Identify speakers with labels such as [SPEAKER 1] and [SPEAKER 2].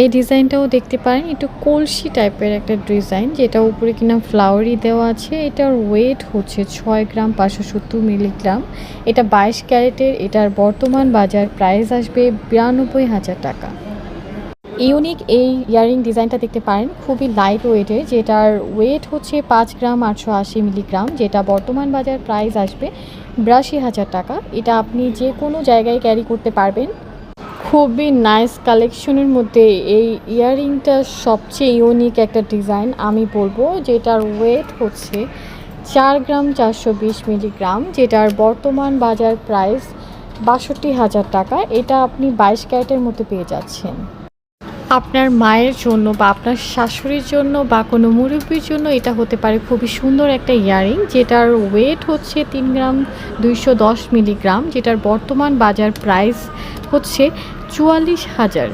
[SPEAKER 1] এই ডিজাইনটাও দেখতে পারেন, একটু কলসি টাইপের একটা ডিজাইন, যেটা উপরে কিনা ফ্লাওয়ারি দেওয়া আছে, এটার ওয়েট হচ্ছে ছয় গ্রাম পাঁচশো সত্তর মিলিগ্রাম। এটা বাইশ ক্যারেটের, এটার বর্তমান বাজার প্রাইস আসবে বিরানব্বই হাজার টাকা। ইউনিক এই ইয়ারিং ডিজাইনটা দেখতে পারেন, খুবই লাইট ওয়েটের যেটার ওয়েট হচ্ছে পাঁচ গ্রাম আটশো আশি মিলিগ্রাম, যেটা বর্তমান বাজার প্রাইস আসবে বিরাশি হাজার টাকা। এটা আপনি যে কোনো জায়গায় ক্যারি করতে পারবেন। খুবই নাইস কালেকশনের মধ্যে এই ইয়াররিংটা সবচেয়ে ইউনিক একটা ডিজাইন আমি বলব, যেটার ওয়েট হচ্ছে চার গ্রাম চারশো বিশ মিলিগ্রাম যেটার বর্তমান বাজার প্রাইস বাষট্টি হাজার টাকা। এটা আপনি বাইশ ক্যারেটের মধ্যে পেয়ে যাচ্ছেন। আপনার মায়ের জন্য বা আপনার শাশুড়ির জন্য বা কোনো মুরব্বীর জন্য এটা হতে পারে খুবই সুন্দর একটা ইয়ারিং, যেটার ওয়েট হচ্ছে তিন গ্রাম দুইশো দশ মিলিগ্রাম, যেটার বর্তমান বাজার প্রাইস হচ্ছে চুয়াল্লিশ হাজার।